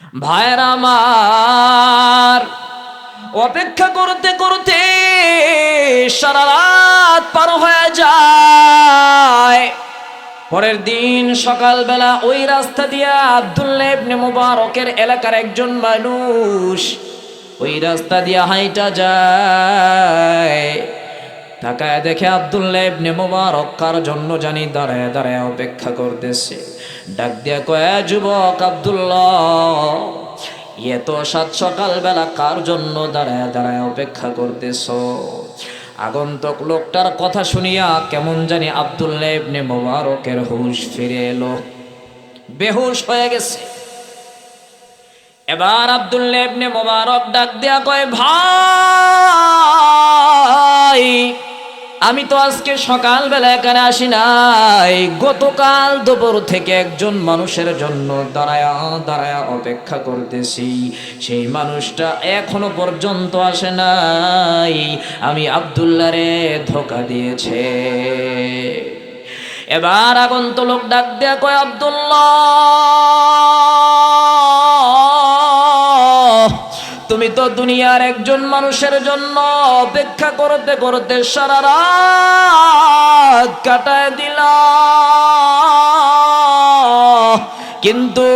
ভাইয়ের আমার, অপেক্ষা করতে করতে সারা রাত পার হয়ে যায়। পরের দিন সকালবেলা ওই রাস্তা দিয়ে আব্দুল্লাহ ইবনে মুবারকের এলাকার একজন মানুষ ওই রাস্তা দিয়ে হাইটা যায়। তাকায় দেখে আব্দুল্লাহ ইবনে মুবারক কার জন্য জানি দাঁড়ায় দাঁড়ায় অপেক্ষা করতেছে। ডাক দিয়া কয়, "এ যুবক আব্দুল্লাহ এত সাত সকালবেলা কার জন্য দাঁড়ায় দাঁড়ায় অপেক্ষা করতেছ? আগন্তক লোকটার কথা শুনিয়া কেমন জানি আব্দুল্লাহ ইবনে মোবারকের হুশ ফিরে এলো। বেহুশ হয়ে গেছে। এবার আব্দুল্লাহ ইবনে মোবারক ডাক দেয়া কয়, ভাই আমি তো আজকে সকালবেলা এখানে আসি নাই। গতকাল দুপুর থেকে একজন মানুষের জন্য দাঁড়ায়া দাঁড়ায়া অপেক্ষা করতেছি। সেই মানুষটা এখনও পর্যন্ত আসে নাই। আমি আবদুল্লাহ রে ধোকা দিয়েছে। এবার আগন্ত লোক ডাক দেয়া কয়, আব্দুল্লাহ! তুমি তো দুনিয়ার একজন মানুষের জন্য অপেক্ষা করতে করতে সারা রাত কাটায় দিলা। কিন্তু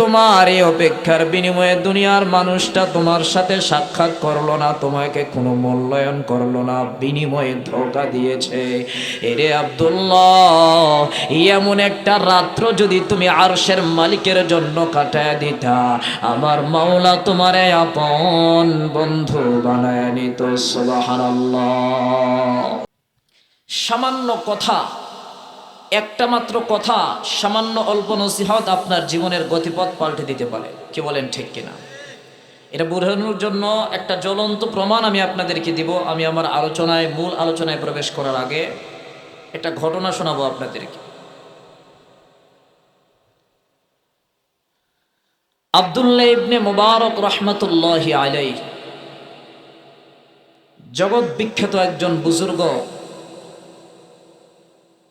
তোমার এই অপেক্ষার বিনিময়ে দুনিয়ার মানুষটা তোমার সাথে সাক্ষাৎ করল না, তোমাকে কোনো মূল্যায়ন করল না, বিনিময়ে ধোকা দিয়েছে। এরে আব্দুল্লাহ, এমন একটা রাত্র যদি তুমি আরশের মালিকের জন্য কাটায় দিতা, আমার মাওলা তোমারে আপন বন্ধু বানায় নিত সামান্য কথা একটা মাত্র কথা, সামান্য অল্প নসিহত আপনার জীবনের গতিপথ পাল্টে দিতে পারে। কি বলেন ঠিক কিনা? এটা বোঝানোর জন্য একটা জ্বলন্ত প্রমাণ আমি আপনাদেরকে দিব। আমি আমার আলোচনায়, মূল আলোচনায় প্রবেশ করার আগে একটা ঘটনা শোনাবো আপনাদেরকে। আবদুল্লাহ ইবনে মুবারক রহমতুল্লাহ আলাই জগৎ বিখ্যাত একজন বুজুর্গ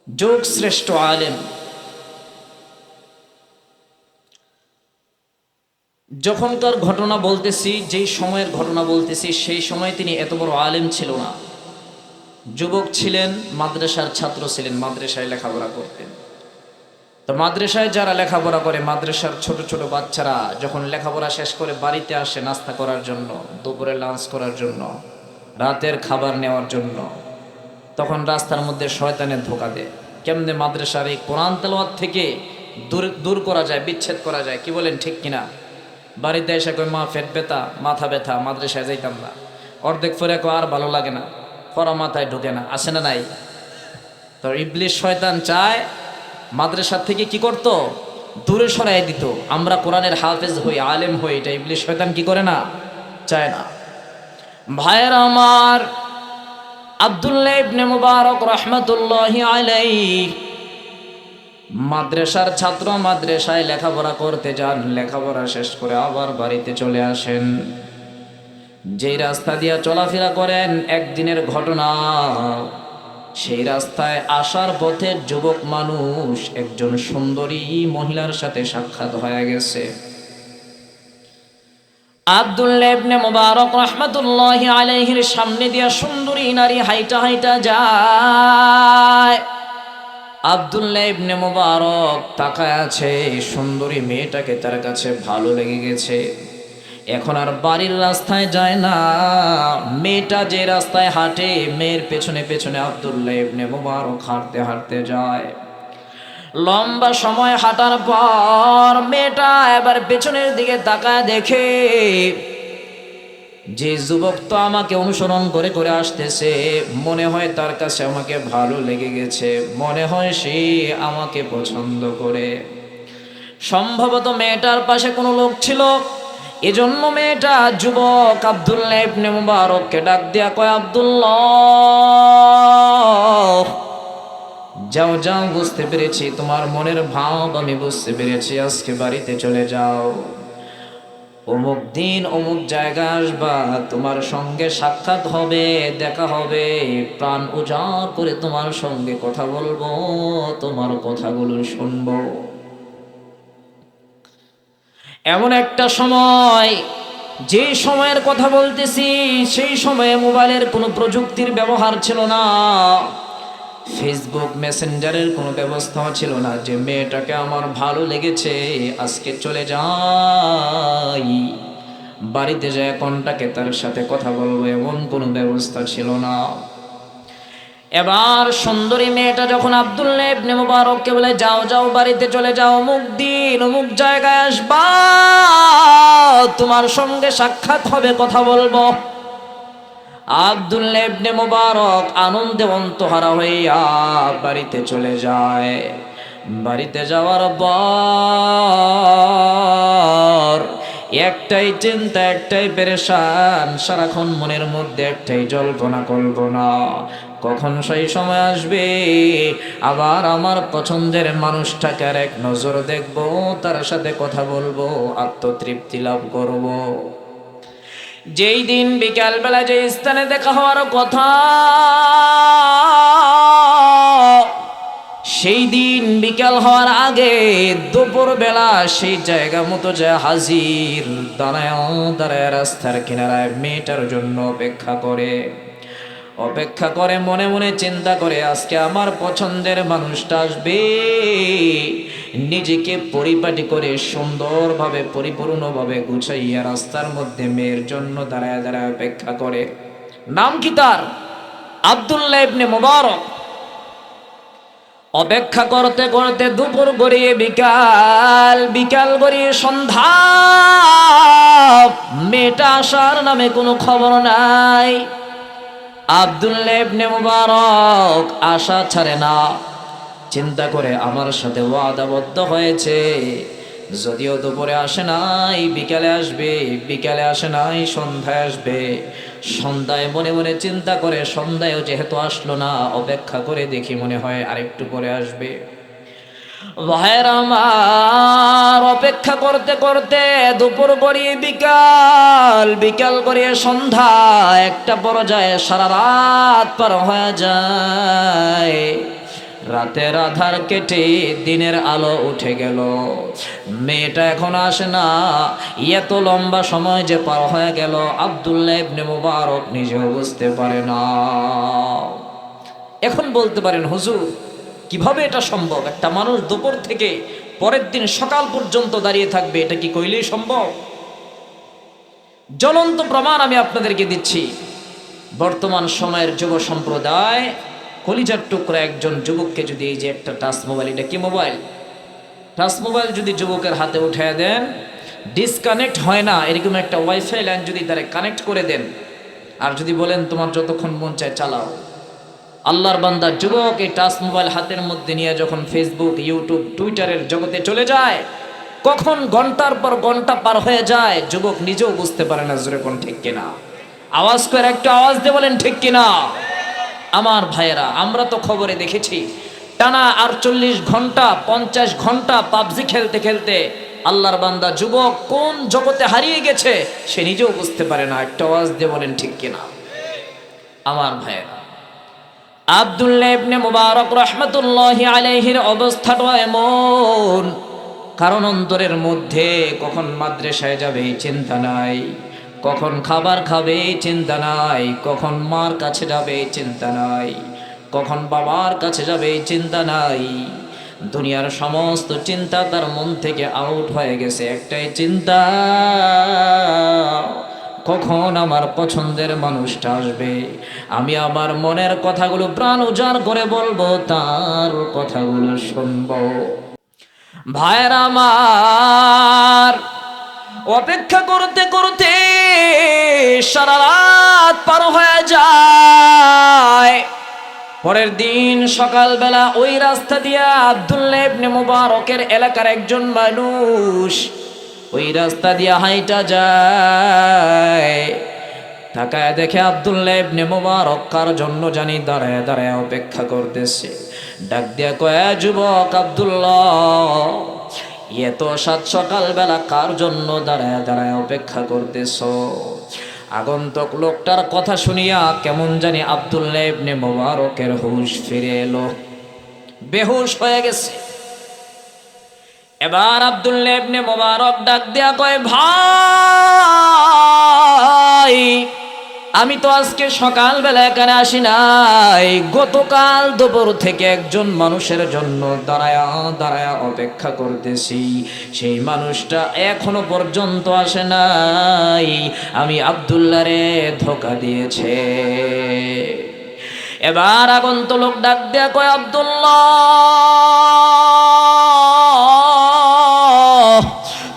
যোগ শ্রেষ্ঠ আলেম। যখনকার ঘটনা বলতেছি, যেই সময়ের ঘটনা বলতেছি, সেই সময় তিনি এত বড় আলেম ছিল না। যুবক ছিলেন, মাদ্রাসার ছাত্র ছিলেন, মাদ্রাসায় লেখাপড়া করতেন। তো মাদ্রাসায় যারা লেখাপড়া করে, মাদ্রাসার ছোট ছোট বাচ্চারা যখন লেখাপড়া শেষ করে বাড়িতে আসে নাস্তা করার জন্য, দুপুরে লাঞ্চ করার জন্য, রাতের খাবার নেওয়ার জন্য তখন রাস্তার মধ্যে শয়তানের ধোকা দেয়। কেমনে মাদ্রাসার এই কোরআন তেলাওয়াত থেকে দূর দূর করা যায়, বিচ্ছেদ করা যায়, কি বলেন ঠিক কিনা? বাড়িতে এসে কই মা, পেট ব্যথা, মাথা ব্যথা, মাদ্রাসায় যাইতাম না। অর্ধেক ফেরে কো আর ভালো লাগে না পরা মাথায় ঢোকে না, আসে না নাই? তো ইবলিশ শয়তান চায় মাদ্রাসার থেকে কি করতো? দূরে সরাই দিত। আমরা কোরআনের হাফেজ হই, আলেম হই, এটা ইবলিশ শয়তান কি করে না? চায় না। ভাইয়ের আমার আব্দুল্লাহ ইবনে মুবারক রহমতুল্লাহি আলাইহি মাদ্রাসার ছাত্র মাদ্রাসায় লেখাপড়া করতে যান, লেখাপড়া শেষ করে আবার বাড়িতে চলে আসেন। যেই রাস্তা দিয়ে চলাফেরা করেন, একদিনের ঘটনা, সেই রাস্তায় আসার পথে যুবক মানুষ একজন সুন্দরী মহিলার সাথে সাক্ষাৎ হয়ে গেছে। আব্দুল্লাহ ইবনে মুবারক রহমতুল্লাহ আলাইহির সামনে দিয়া সুন্দরী নারী হাইটা হাইটা যায়। আব্দুল্লাহ ইবনে মুবারক তাকায় আছে, সুন্দরী মেয়েটাকে তার কাছে ভালো লেগে গেছে। এখন আর বাড়ির রাস্তায় যায় না। মেয়েটা যে রাস্তায় হাঁটে, মেয়ের পেছনে পেছনে আব্দুল্লাহ ইবনে মুবারক হাঁটতে হাঁটতে যায়। লম্বা সময় হাঁটার পর মেয়েটা এবার পেছনের দিকে তাকায় দেখে যে যুবক তো আমাকে অনুসরণ করে করে আসতেছে, মনে হয় তার কাছে আমাকে ভালো লেগে গেছে, মনে হয় সে আমাকে পছন্দ করে। সম্ভবত মেয়েটার পাশে কোনো লোক ছিল। এজন্য মেয়েটা যুবক আব্দুল্লাহ ইবনে মুবারককে ডাক দিয়া কয়, আব্দুল্লাহ! যাও যাও, বুঝতে পেরেছি, তোমার মনের ভাব আমি বুঝতে পেরেছি, আজকে বাড়িতে চলে যাও। অমুক দিন অমুক জায়গা আসবা, তোমার সঙ্গে সাক্ষাৎ হবে, দেখা হবে, প্রাণ উজাড় করে তোমার সঙ্গে কথা বলব, তোমার কথাগুলো শুনব। এমন একটা সময়, যে সময়ের কথা বলতেছি, সেই সময়ে মোবাইলের কোনো প্রযুক্তির ব্যবহার ছিল না। ফেসবুক মেসেঞ্জারের কোনো ব্যবস্থাও ছিল না যে মেয়েটাকে আমার ভালো লেগেছে, আজকে চলে যাই। বাড়িতে যায় কন্টাকে তার সাথে কথা বলব এমন কোনো ব্যবস্থা ছিল না। এবার সুন্দরী মেয়েটা যখন আব্দুল্লাহ ইবনে বলে, যাও যাও, বাড়িতে চলে যাও, অমুক দিন, অমুক জায়গায় আসবা, তোমার সঙ্গে সাক্ষাৎ হবে, কথা বলব। আব্দুল্লাহ ইবনে মুবারক আনন্দে অন্তহারা হইয়া বাড়িতে চলে যায়। বাড়িতে যাওয়ার পর একটাই চিন্তা, একটাই পেরেশান, সারাক্ষণ মনের মধ্যে একটাই জল্পনা, কল্পনা। কখন সেই সময় আসবে? আবার আমার পছন্দের মানুষটাকে আর এক নজর দেখব, তার সাথে কথা বলব, আত্মতৃপ্তি লাভ করব। যেই দিন বিকালবেলা যে স্থানে দেখা হওয়ার কথা, সেই দিন বিকাল হওয়ার আগে দুপুর বেলা সেই জায়গা মতো যে হাজির দাঁড়ায় দাঁড়ায় রাস্তার কিনারায় মেয়েটার জন্য অপেক্ষা করে। অপেক্ষা করে, মনে মনে চিন্তা করে, আজকে আমার পছন্দের মানুষটা আসবে। নিজেকে পরিপাটি করে, সুন্দরভাবে, পরিপূর্ণভাবে গুছাইয়া রাস্তার মধ্যে মেয়ের জন্য দাঁড়ায় দাঁড়ায় অপেক্ষা করে। নাম কি তার? আবদুল্লাহ ইবনে মোবারক। অপেক্ষা করতে করতে দুপুর গড়িয়ে বিকাল বিকাল গড়িয়ে সন্ধ্যা। মেয়েটা আসার নামে কোনো খবর নাই। আবদুল্লাহ ইবনে মুবারক আশা ছাড়ে না। চিন্তা করে আমার সাথে ওয়াদাবদ্ধ হয়েছে। যদিও দুপুরে আসে নাই, বিকালে আসবে, বিকালে আসে নাই, সন্ধ্যায় আসবে। সন্ধ্যায় মনে মনে চিন্তা করে, সন্ধ্যায়ও যেহেতু আসলো না, অপেক্ষা করে দেখি মনে হয় আরেকটু পরে আসবে। ভাইয়ের আমার অপেক্ষা করতে করতে দুপুর গড়িয়ে বিকাল বিকাল গড়িয়ে সন্ধ্যা, একটা পর্যায়ে সারা রাত পার হয়ে যায়। রাতের আধার কেটে দিনের আলো উঠে গেল। মেয়েটা এখন আসে না, এত লম্বা সময় যে পার হয়ে গেল, আবদুল্লাহ ইবনে মুবারক নিজেও বুঝতে পারে না। এখন বলতে পারেন, হুজুর কীভাবে এটা সম্ভব? একটা মানুষ দুপুর থেকে পরের দিন সকাল পর্যন্ত দাঁড়িয়ে থাকবে, এটা কি কইলেই সম্ভব? জ্বলন্ত প্রমাণ আমি আপনাদেরকে দিচ্ছি। বর্তমান সময়ের যুব সম্প্রদায়, কলিজার টুকরা একজন যুবককে যদি এই যে একটা টাচ মোবাইল, এটা কি মোবাইল? টাচ মোবাইল যদি যুবকের হাতে উঠে দেন ডিসকানেক্ট হয় না, এরকম একটা ওয়াইফাই লাইন যদি তারা কানেক্ট করে দেন, আর যদি বলেন তোমার যতক্ষণ মন চায় চালাও। আল্লাহর বান্দা যুবক এই টাচ মোবাইল হাতের মধ্যে নিয়ে যখন ফেসবুক ইউটিউব টুইটারের জগতে চলে যায়, কখন ঘণ্টার পর ঘণ্টা পার হয়ে যায়, যুবক নিজেও বুঝতে পারে না জোরে কোন ঠিক কিনা। আওয়াজ করে একটু আওয়াজ দিয়ে বলেন, ঠিক কিনা? আমার ভাইয়েরা, আমরা তো খবরে দেখেছি, টানা আটচল্লিশ ঘণ্টা, পঞ্চাশ ঘণ্টা পাবজি খেলতে খেলতে আল্লাহর বান্দা যুবক কোন জগতে হারিয়ে গেছে, সে নিজেও বুঝতে পারে না। একটা আওয়াজ দিয়ে বলেন, ঠিক কিনা? আমার ভাইয়েরা আবদুল্লাহ মুবারক রহমতুল্লাহ আলাইহির অবস্থাটা এমন, কারণ অন্তরের মধ্যে কখন মাদ্রাসায় যাবে চিন্তা নাই, কখন খাবার খাবে চিন্তা নাই, কখন মার কাছে যাবে চিন্তা নাই, কখন বাবার কাছে যাবে চিন্তা নাই। দুনিয়ার সমস্ত চিন্তা তার মন থেকে আউট হয়ে গেছে, একটাই চিন্তা কখন আমার পছন্দের মানুষটা আসবে? আমি আমার মনের কথাগুলো প্রাণ উজাড় করে বলব, তার কথাগুলো শুনব। ভাইয়ের আমার, অপেক্ষা করতে করতে সারা রাত পার হয়ে যায়। পরের দিন সকালবেলা ওই রাস্তা দিয়ে আবদুল্লাহ ইবনে মুবারকের এলাকার একজন মানুষ ওই রাস্তা দিয়ে হাইটা যায়। তাকায় দেখে আবদুল্লাহ ইবনে মুবারক কার জন্য জানি দাঁড়ায় দাঁড়ায় অপেক্ষা করতেছে। ডাক দিয়া কয়া যুবক আবদুল্লাহ এত সাত সকালবেলা কার জন্য দাঁড়ায় দাঁড়ায় অপেক্ষা করতেছ? আগন্তক লোকটার কথা শুনিয়া কেমন জানি আবদুল্লাহ ইবনে মোবারকের হুশ ফিরে এলো। বেহুশ হয়ে গেছে। এবার আব্দুল্লাহ মোবারক ডাক দেয়া কয়, ভাই, আমি তো আজকে সকালবেলা এখানে আসি নাই। গতকাল দুপুর থেকে একজন মানুষের জন্য দাঁড়ায়া দাঁড়ায়া অপেক্ষা করতেছি। সেই মানুষটা এখনও পর্যন্ত আসে নাই। আমি আবদুল্লাহ রে ধোকা দিয়েছে। এবার আগন্ত লোক ডাক দেয়া কয়, আব্দুল্লাহ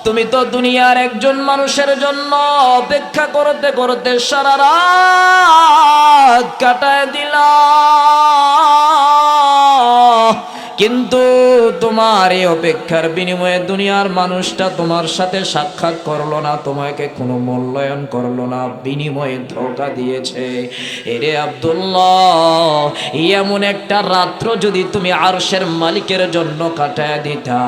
তুমি তো দুনিয়ার একজন মানুষের জন্য অপেক্ষা করতে করতে সারা রাত কাটায় দিলা। কিন্তু তোমার এই অপেক্ষার বিনিময়ে দুনিয়ার মানুষটা তোমার সাথে সাক্ষাৎ করল না, তোমাকে কোনো মূল্যায়ন করল না, বিনিময়ে ধোকা দিয়েছে। এরে আব্দুল্লাহ, এমন একটা রাত্র যদি তুমি আরশের মালিকের জন্য কাটায় দিতা,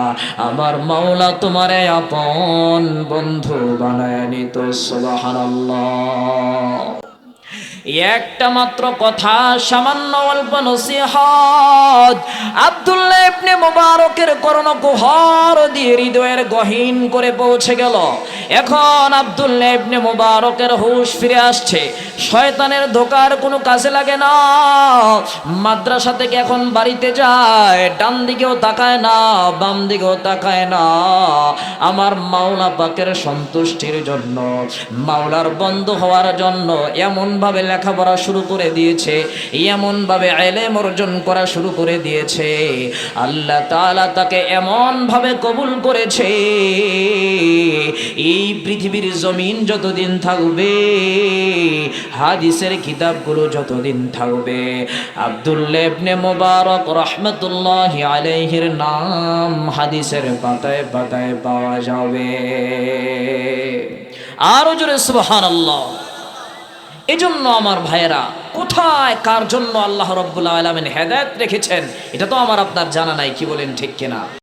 আমার মাওলা তোমারে আপন বন্ধু বানায় নিত, সুবহানাল্লাহ। একটা মাত্র কথা, সামান্য অল্প নসিহত। আব্দুল্লাহ ইবনে মুবারকের করণ কুহর দিয়ে হৃদয়ের গহীন করে পৌঁছে গেল। এখন আব্দুল্লাহ ইবনে মুবারকের হুশ ফিরে আসছে। শয়তানের ধোকার কোনো কাজে লাগে না। মাদ্রাসা থেকে এখন বাড়িতে যায়, ডান দিকেও তাকায় না, বাম দিকেও তাকায় না। আমার মাওলা পাকের সন্তুষ্টির জন্য, মাওলার বন্ধ হওয়ার জন্য এমনভাবে লেখাপড়া শুরু করে দিয়েছে, এমনভাবে এলেম অর্জন করা শুরু করে দিয়েছে। আল্লাহ তাআলা তাকে এমনভাবে কবুল করেছে, এই পৃথিবীর জমিন যতদিন থাকবে, হাদিসের কিতাবগুলো যতদিন থাকবে। আব্দুল্লাহ ইবনে মুবারক রহমতুল্লাহ আলাইহির নাম হাদিসের পাতায় পাতায় পাওয়া যাবে। আরও জোরে সুবহানাল্লাহ। এজন্য আমার ভাইয়েরা, কোথায়, কার জন্য আল্লাহ রব্বুল আলমেন হেদায়ত রেখেছেন, এটা তো আমার আপনার জানা নাই, কি বলেন ঠিক কিনা?